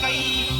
戦い。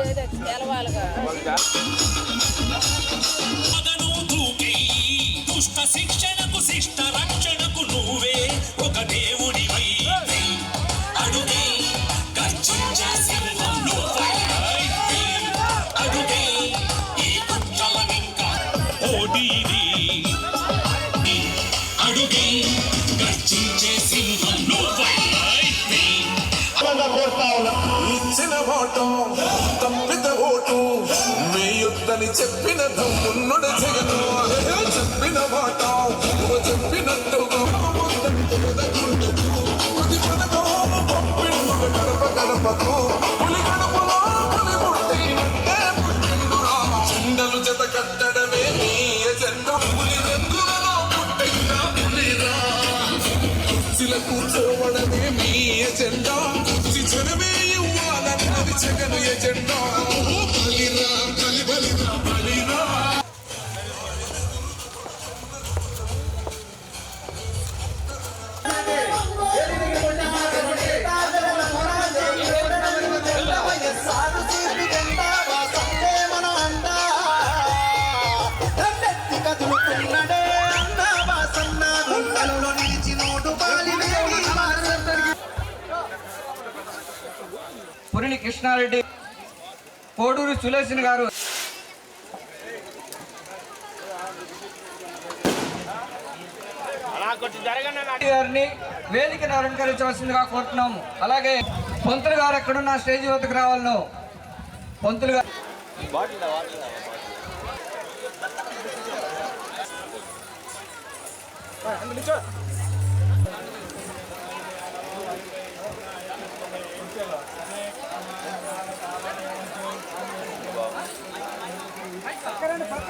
తెలవాలిగా దుష్ట శిక్షణకు శిష్ట రక్షణకు నువ్వే ఒక దేవుడి అడుగే గర్జించే సింహం నువ్వై అడుగే ఈ కుట్రలనింక ఓడి అడుగే గర్జించే సింహం నువ్వై చిన్న అని చెప్పిన దమ్మున్నడు జగను. చెప్పిన మాట. నువ్వు చెప్పినట్టుగా ప్రతి పథకం గడప గడపకు పులి గడపలో పులి పుట్టినట్టే చెండలు జత కట్టడమే మీ ఎజెండా పులి రంగులలో పుట్టిన పులిరా కుర్చీల కూర్చోవడమే మీ ఎజెండా కుర్చీ జనమే ఇవ్వాలన్నది జగన్ ఎజెండా. కృష్ణారెడ్డి కోడూరు సులేసిన గారు. గారిని వేదికను అలంకరించవలసిందిగా కోరుతున్నాము. అలాగే పంతులు గారు ఎక్కడున్న స్టేజ్ వద్దకు రావాలను. పంతులు గారు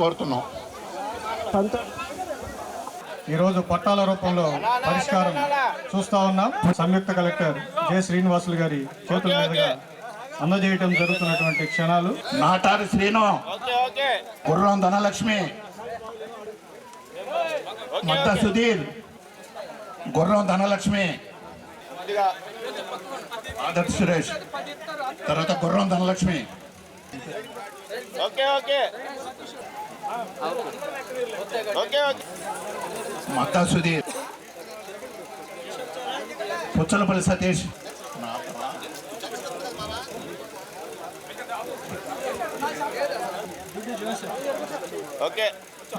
కోరుతున్నాం. ఈరోజు పట్టాల రూపంలో పరిష్కారం చూస్తా ఉన్నాం. సంయుక్త కలెక్టర్ జె శ్రీనివాసులు గారి చేతుల మీదుగా అందజేయటం జరుగుతున్నటువంటి క్షణాలు. నాటారి శ్రీను. గుర్రం ధనలక్ష్మి. మద్ద సుధీర్. గుర్రం ధనలక్ష్మి. ఆదర్శ్ సురేష్. తర్వాత గుర్రం ధనలక్ష్మి. మద్ద సుధీర్. పుచ్చలపల్లి సతీష్.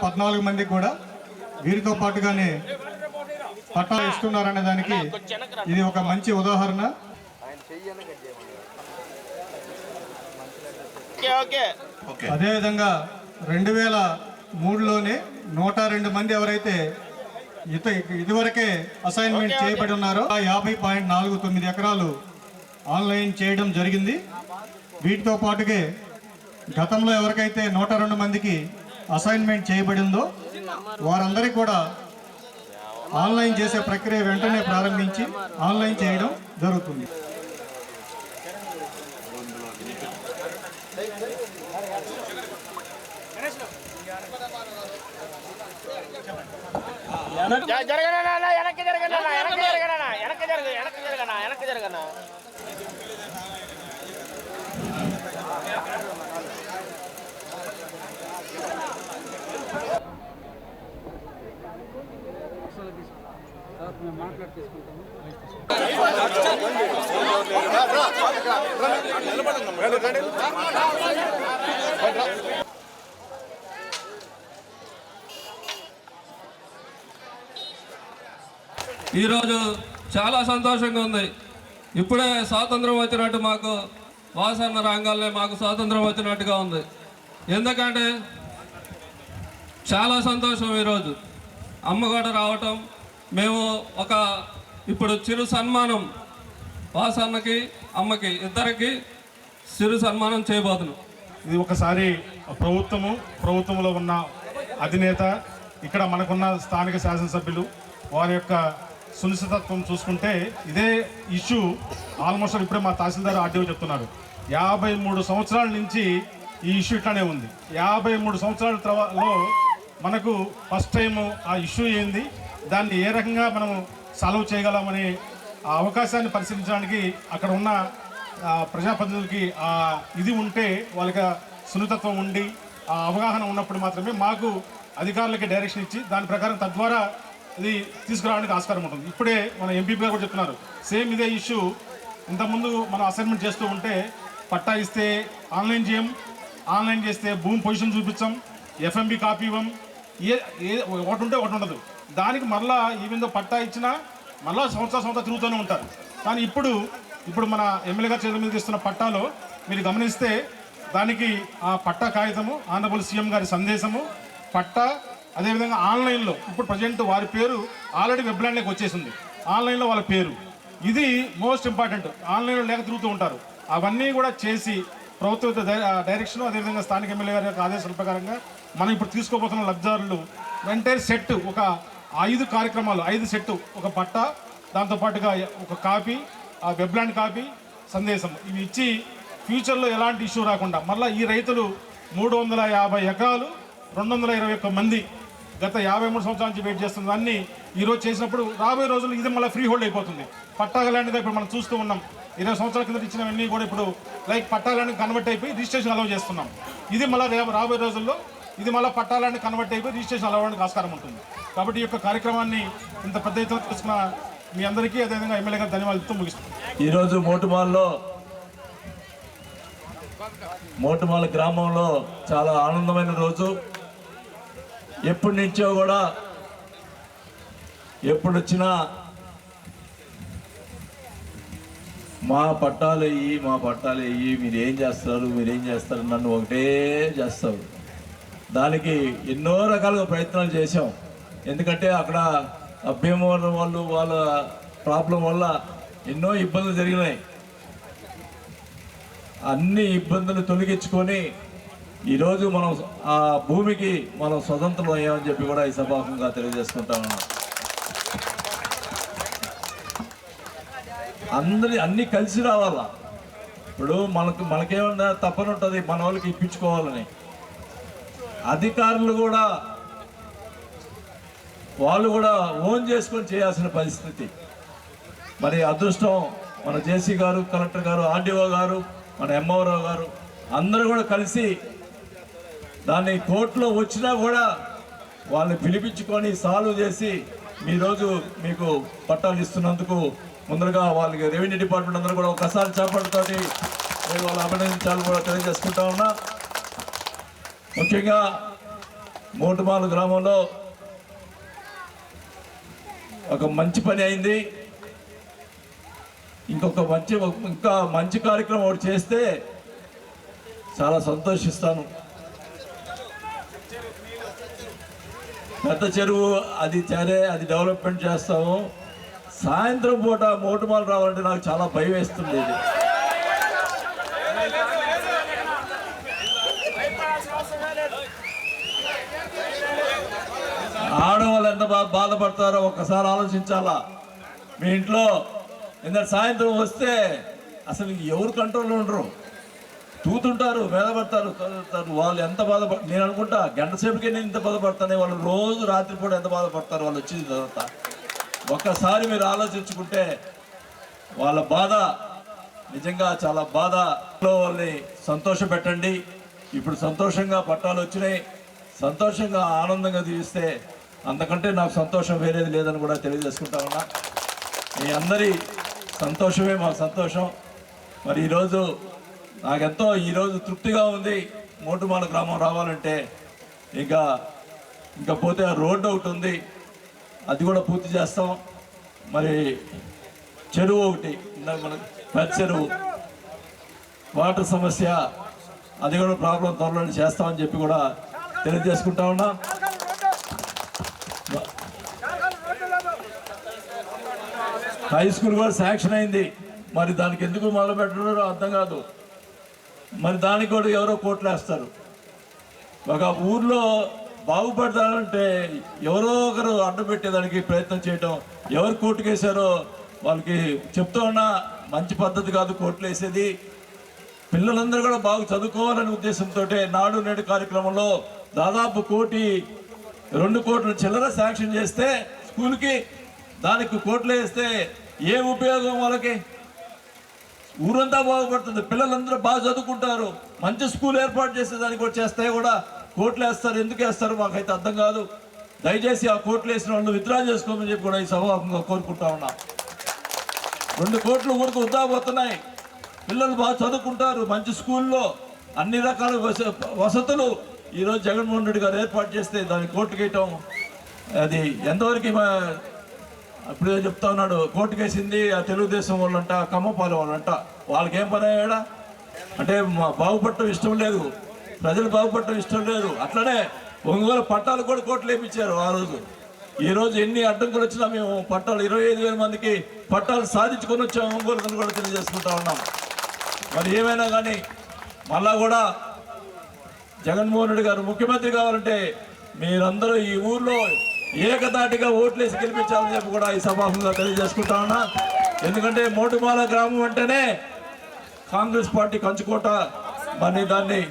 పద్నాలుగు మందికి కూడా వీరితో పాటుగానే పట్టాలు ఇస్తున్నారనే దానికి ఇది ఒక మంచి ఉదాహరణ. ఓకే అదేవిధంగా రెండు వేల మూడులోనే నూట రెండు మంది ఎవరైతే ఇత ఇదివరకే అసైన్మెంట్ చేయబడి ఉన్నారో ఆ యాభై పాయింట్ నాలుగు తొమ్మిది ఎకరాలు ఆన్లైన్ చేయడం జరిగింది. వీటితో పాటుగే గతంలో ఎవరికైతే నూట రెండు మందికి అసైన్మెంట్ చేయబడిందో వారందరికీ కూడా ఆన్లైన్ చేసే ప్రక్రియ వెంటనే ప్రారంభించి ఆన్లైన్ చేయడం జరుగుతుంది. జరగనా వెనక్కి జరగనా వెనక్కి జరగనా వెనక్కి జరగ వెనక్కి జరగనా వెనక్కి జరగనా? ఈరోజు చాలా సంతోషంగా ఉంది. ఇప్పుడే స్వాతంత్రం వచ్చినట్టు మాకు వాసన్న రంగాల్లో మాకు స్వాతంత్రం వచ్చినట్టుగా ఉంది. ఎందుకంటే చాలా సంతోషం ఈరోజు. అమ్మ కూడా రావటం మేము ఒక ఇప్పుడు చిరు సన్మానం వాసన్నకి అమ్మకి ఇద్దరికి చిరు సన్మానం చేయబోతున్నాం. ఇది ఒకసారి ప్రభుత్వము ప్రభుత్వంలో ఉన్న అధినేత ఇక్కడ మనకున్న స్థానిక శాసనసభ్యులు వారి యొక్క సునిశ్చితత్వం చూసుకుంటే ఇదే ఇష్యూ ఆల్మోస్ట్ ఇప్పుడే మా తహసీల్దార్ ఆర్డీఓ చెప్తున్నారు. యాభై మూడు సంవత్సరాల నుంచి ఈ ఇష్యూ ఇట్లానే ఉంది. యాభై మూడు సంవత్సరాల తర్వాతలో మనకు ఫస్ట్ టైం ఆ ఇష్యూ ఏంది? దాన్ని ఏ రకంగా మనం సాల్వ్ చేయగలమనే ఆ అవకాశాన్ని పరిశీలించడానికి అక్కడ ఉన్న ప్రజాప్రతినిధులకి ఆ ఇది ఉంటే వాళ్ళకి సున్నితత్వం ఉండి ఆ అవగాహన ఉన్నప్పుడు మాత్రమే మాకు అధికారులకి డైరెక్షన్ ఇచ్చి దాని ప్రకారం తద్వారా ఇది తీసుకురావడానికి ఆస్కారం ఉంటుంది. ఇప్పుడే మన ఎంపీ గారు కూడా చెప్తున్నారు సేమ్ ఇదే ఇష్యూ ఇంతకుముందు మనం అసైన్మెంట్ చేస్తూ ఉంటే పట్టా ఇస్తే ఆన్లైన్ చేయం ఆన్లైన్ చేస్తే భూమి పొజిషన్ చూపించాం ఎఫ్ఎంబి కాపీ ఇవ్వం ఏ ఏ ఒకటి ఉంటే ఒకటి ఉండదు. దానికి మళ్ళా ఈవెందో పట్టా ఇచ్చినా మళ్ళా సంవత్సరం సంవత్సరం తిరుగుతూనే ఉంటారు. కానీ ఇప్పుడు ఇప్పుడు మన ఎమ్మెల్యే గారు చేతుల మీద తీస్తున్న పట్టాలో మీరు గమనిస్తే దానికి ఆ పట్టా కాగితము ఆనరబుల్ సీఎం గారి సందేశము పట్టా అదేవిధంగా ఆన్లైన్లో ఇప్పుడు ప్రజెంట్ వారి పేరు ఆల్రెడీ వెబ్లాండ్లోకి వచ్చేసింది. ఆన్లైన్లో వాళ్ళ పేరు. ఇది మోస్ట్ ఇంపార్టెంట్. ఆన్లైన్లో లేక తిరుగుతూ ఉంటారు. అవన్నీ కూడా చేసి ప్రభుత్వ డైరెక్షన్ అదేవిధంగా స్థానిక ఎమ్మెల్యే గారి యొక్క ఆదేశాల ప్రకారంగా మనం ఇప్పుడు తీసుకోబోతున్న లబ్ధిదారులు వెంటనే సెట్ ఒక ఐదు కార్యక్రమాలు ఐదు సెట్టు ఒక పట్ట దాంతోపాటుగా ఒక కాపీ ఆ వెబ్లాండ్ కాపీ సందేశం. ఇవి ఇచ్చి ఫ్యూచర్లో ఎలాంటి ఇష్యూ రాకుండా మళ్ళీ ఈ రైతులు మూడు వందల యాభై ఎకరాలు రెండు వందల ఇరవై ఒక్క మంది గత యాభై మూడు సంవత్సరాల నుంచి వెయిట్ చేస్తున్న దాన్ని ఈరోజు చేసినప్పుడు రాబోయే రోజులు ఇది మళ్ళీ ఫ్రీ హోల్డ్ అయిపోతుంది. పట్టాగా లాంటిది ఇప్పుడు మనం చూస్తూ ఉన్నాం. ఇరవై సంవత్సరాల కింద ఇచ్చినవన్నీ కూడా ఇప్పుడు లైక్ పట్టాలని కన్వర్ట్ అయిపోయి రిజిస్ట్రేషన్ అలౌ చేస్తున్నాం. ఇది మళ్ళీ రాబోయే రోజుల్లో ఇది మళ్ళీ పట్టాలని కన్వర్ట్ అయిపోయి రిజిస్ట్రేషన్ అలవడానికి ఆస్కారం ఉంటుంది. కాబట్టి ఈ యొక్క కార్యక్రమాన్ని ఇంత పెద్ద ఎత్తున తీసుకున్న మీ అందరికీ అదేవిధంగా ఎమ్మెల్యే గారు ధన్యవాదాలతో ఈరోజు మోటుమాల్లో మోటుమాల గ్రామంలో చాలా ఆనందమైన రోజు. ఎప్పటి నుంచో కూడా ఎప్పుడు వచ్చినా మా పట్టాలు వెయ్యి మా పట్టాలు వెయ్యి మీరు ఏం చేస్తారు మీరు ఏం చేస్తారు నన్ను ఒకటే చేస్తారు. దానికి ఎన్నో రకాలుగా ప్రయత్నాలు చేశాం. ఎందుకంటే అక్కడ భీమవరం వాళ్ళు వాళ్ళ ప్రాబ్లం వల్ల ఎన్నో ఇబ్బందులు జరిగినాయి. అన్ని ఇబ్బందులు తొలగించుకొని ఈరోజు మనం ఆ భూమికి మనం స్వతంత్రం అయ్యామని చెప్పి కూడా ఈ సభాముఖంగా తెలియజేసుకుంటా అందరి అన్ని కలిసి రావాలా? ఇప్పుడు మనకు మనకేమన్నా తప్పనుంటుంది మన వాళ్ళకి ఇప్పించుకోవాలని. అధికారులు కూడా వాళ్ళు కూడా ఓన్ చేసుకొని చేయాల్సిన పరిస్థితి. మరి అదృష్టం మన జేసీ గారు కలెక్టర్ గారు ఆర్డీఓ గారు మన ఎంఓరావు గారు అందరూ కూడా కలిసి దాన్ని కోర్టులో వచ్చినా కూడా వాళ్ళని పిలిపించుకొని సాల్వ్ చేసి మీ రోజు మీకు పట్టాలు ఇస్తున్నందుకు ముందరగా వాళ్ళకి రెవెన్యూ డిపార్ట్మెంట్ అందరూ కూడా ఒకసారి చేపట్టుతోటి నేను వాళ్ళు అభినందించాలని కూడా తెలియజేసుకుంటా ఉన్నా. ముఖ్యంగా మోటుమాలు గ్రామంలో ఒక మంచి పని అయింది. ఇంకొక మంచి ఇంకా మంచి కార్యక్రమం ఒకటి చేస్తే చాలా సంతోషిస్తాను. పెద్ద చెరువు అది సరే అది డెవలప్మెంట్ చేస్తాము. సాయంత్రం పూట మోటుమాలు రావాలంటే నాకు చాలా భయం వేస్తుంది ఇది ఆడవాళ్ళు ఎంత బా బాధపడతారో ఒక్కసారి ఆలోచించాలా? మీ ఇంట్లో ఇంత సాయంత్రం వస్తే అసలు ఎవరు కంట్రోల్లో ఉండరు. తూతుంటారు బాధపడతారు వాళ్ళు ఎంత బాధపడ నేను అనుకుంటా గంట సేపుకే నేను ఇంత బాధపడతానే వాళ్ళు రోజు రాత్రిపూట ఎంత బాధపడతారు వాళ్ళు వచ్చిన తర్వాత. ఒక్కసారి మీరు ఆలోచించుకుంటే వాళ్ళ బాధ నిజంగా చాలా బాధ. వాళ్ళని సంతోష పెట్టండి ఇప్పుడు సంతోషంగా పట్టాలు వచ్చినాయి. సంతోషంగా ఆనందంగా తీస్తే అంతకంటే నాకు సంతోషం వేరేది లేదని కూడా తెలియజేసుకుంటా ఉన్నా. మీ అందరి సంతోషమే మా సంతోషం. మరి ఈరోజు నాకెంతో ఈరోజు తృప్తిగా ఉంది మోటుమాల గ్రామం రావాలంటే. ఇంకా ఇంకా పోతే ఆ రోడ్డు ఒకటి ఉంది. అది కూడా పూర్తి చేస్తాం. మరి చెరువు ఒకటి ఇందాక మన పెద్ద చెరువు. వాటర్ సమస్య అది కూడా ప్రాబ్లం త్వరలో చేస్తామని చెప్పి కూడా తెలియజేసుకుంటా ఉన్నాం. హై స్కూల్ కూడా శాంక్షన్ అయింది. మరి దానికి ఎందుకు మొదలు పెట్టడారో అర్థం కాదు. మరి దానికి కూడా ఎవరో కోట్లు వేస్తారు. ఒక ఊర్లో బాగుపడతారంటే ఎవరో ఒకరు అడ్డుపెట్టేదానికి ప్రయత్నం చేయటం ఎవరు కోర్టుకు వేశారో వాళ్ళకి చెప్తూ ఉన్నా మంచి పద్ధతి కాదు కోర్టులు వేసేది. పిల్లలందరూ కూడా బాగా చదువుకోవాలనే ఉద్దేశంతో నాడు నేడు కార్యక్రమంలో దాదాపు కోటి రెండు కోట్ల చిల్లర శాంక్షన్ చేస్తే స్కూల్కి దానికి కోట్లు వేస్తే ఏ ఉపయోగం వాళ్ళకి? ఊరంతా బాగుపడుతుంది. పిల్లలందరూ బాగా చదువుకుంటారు. మంచి స్కూల్ ఏర్పాటు చేసే దానికి కూడా చేస్తే కూడా కోట్లు వేస్తారు. ఎందుకు వేస్తారు? మాకైతే అర్థం కాదు. దయచేసి ఆ కోట్లు వేసిన వాళ్ళు విత్డ్రా చేసుకోమని చెప్పి కూడా ఈ సభాముఖంగా కోరుకుంటా ఉన్నా. రెండు కోట్లు ఊరికి వృధా పిల్లలు బాగా చదువుకుంటారు. మంచి స్కూల్లో అన్ని రకాల వస- వసతులు ఈరోజు జగన్మోహన్ రెడ్డి గారు ఏర్పాటు చేస్తే దాన్ని కోర్టుకి వేయటం అది ఎంతవరకు మా- అప్పుడే చెప్తా ఉన్నాడు కోర్టుకు వేసింది ఆ తెలుగుదేశం వాళ్ళంట కమ్మపాలెం వాళ్ళంట. వాళ్ళకి ఏం పని అయ్యాడా? అంటే మా బాగుపడటం ఇష్టం లేదు. ప్రజలు బాగుపడటం ఇష్టం లేదు. అట్లనే ఒంగోలు పట్టాలు కూడా కోట్లు వేయించారు ఆ రోజు. ఈరోజు ఎన్ని అడ్డంకులు వచ్చినా మేము పట్టాలు ఇరవై ఐదు వేల మందికి పట్టాలు సాధించుకొని వచ్చాము ఒంగోలు అని కూడా తెలియజేసుకుంటా ఉన్నాం. మరి ఏమైనా కానీ మళ్ళా కూడా జగన్మోహన్ రెడ్డి గారు ముఖ్యమంత్రి కావాలంటే మీరందరూ ఈ ఊర్లో ఏకతాటిగా ఓట్లేసి గెలిపించాలని చెప్పి కూడా ఈ సభాముఖంగా తెలియజేసుకుంటా ఉన్నా. ఎందుకంటే మోటుమాల గ్రామం అంటేనే కాంగ్రెస్ పార్టీ కంచుకోట. మరి దాన్ని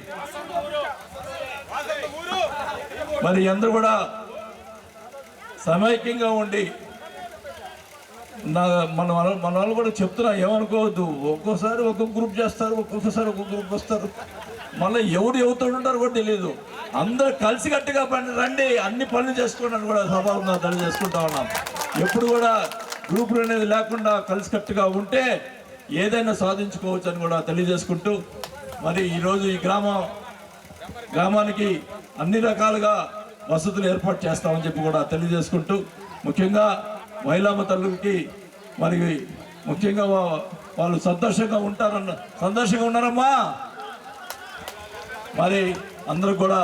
మరి అందరూ కూడా సమైక్యంగా ఉండి నా మన వాళ్ళ- మన వాళ్ళు కూడా చెప్తున్నా ఏమనుకోవద్దు. ఒక్కోసారి ఒక్కొక్క గ్రూప్ చేస్తారు ఒక్కొక్కసారి ఒక్కొక్క గ్రూప్ వస్తారు. మళ్ళీ ఎవరు ఎవరితో ఉంటారు కూడా తెలియదు అందరూ కలిసికట్టుగా పని రండి అన్ని పనులు చేసుకోండి కూడా కూడా స్వభావంగా చేసుకుంటా ఉన్నాం. ఎప్పుడు కూడా గ్రూపులు అనేది లేకుండా కలిసికట్టుగా ఉంటే ఏదైనా సాధించుకోవచ్చు అని కూడా తెలియజేసుకుంటూ మరి ఈరోజు ఈ గ్రామం గ్రామానికి అన్ని రకాలుగా వసతులు ఏర్పాటు చేస్తామని చెప్పి కూడా తెలియజేసుకుంటూ ముఖ్యంగా మహిళామ తల్లులకి మరి ముఖ్యంగా వా- వాళ్ళు సంతోషంగా ఉంటారన్న సంతోషంగా ఉన్నారమ్మా! మరి అందరూ కూడా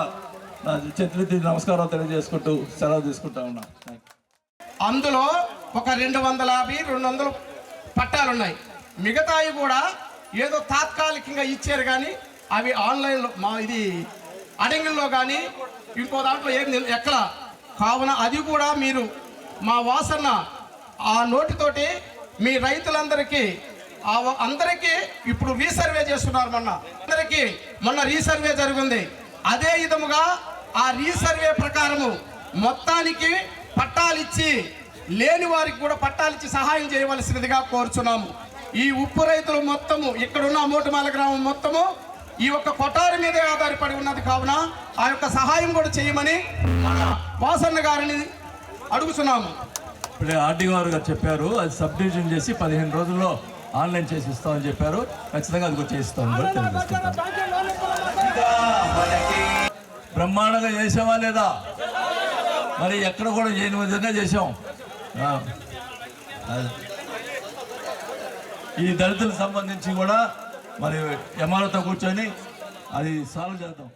నా చేతులెత్తి నమస్కారం తెలియజేసుకుంటూ సెలవు తీసుకుంటా ఉన్నా. అందులో ఒక రెండు వందల యాభై రెండు వందలు పట్టాలు ఉన్నాయి. మిగతాయి కూడా ఏదో తాత్కాలికంగా ఇచ్చారు కానీ అవి ఆన్లైన్లో మా ఇది అడంగిల్లో కానీ ఇంకో దాంట్లో ఏం ఎక్కడ? కావున అది కూడా మీరు మా వాసన ఆ నోటితోటి మీ రైతులందరికీ అందరికీ ఇప్పుడు రీసర్వే చేస్తున్నారు మొన్న. అందరికీ మొన్న రీసర్వే జరిగింది. అదే విధముగా ఆ రీసర్వే ప్రకారము మొత్తానికి పట్టాలిచ్చి లేని వారికి కూడా పట్టాలిచ్చి సహాయం చేయవలసినదిగా కోరుచున్నాము. ఈ ఉప్పు రైతులు మొత్తము ఇక్కడున్న మోటుమాల గ్రామం మొత్తము ఈ ఒక్క కొటారి మీదే ఆధారపడి ఉన్నది కావున ఆ యొక్క సహాయం కూడా చేయమని మన వాసన్న గారిని అడుగుతున్నాము ఇప్పుడే ఆర్డీ గారు చెప్పారు అది సబ్డివిజన్ చేసి పదిహేను రోజుల్లో ఆన్లైన్ చేసి ఇస్తామని చెప్పారు. ఖచ్చితంగా అది కూడా చేయిస్తామని కూడా బ్రహ్మాండంగా చేసామా లేదా? మరి ఎక్కడ కూడా చేయని విధంగా చేసాం. ఈ దళితులకు సంబంధించి కూడా మరి ఎంఆర్ఓతో కూర్చొని అది సాల్వ్ చేద్దాం.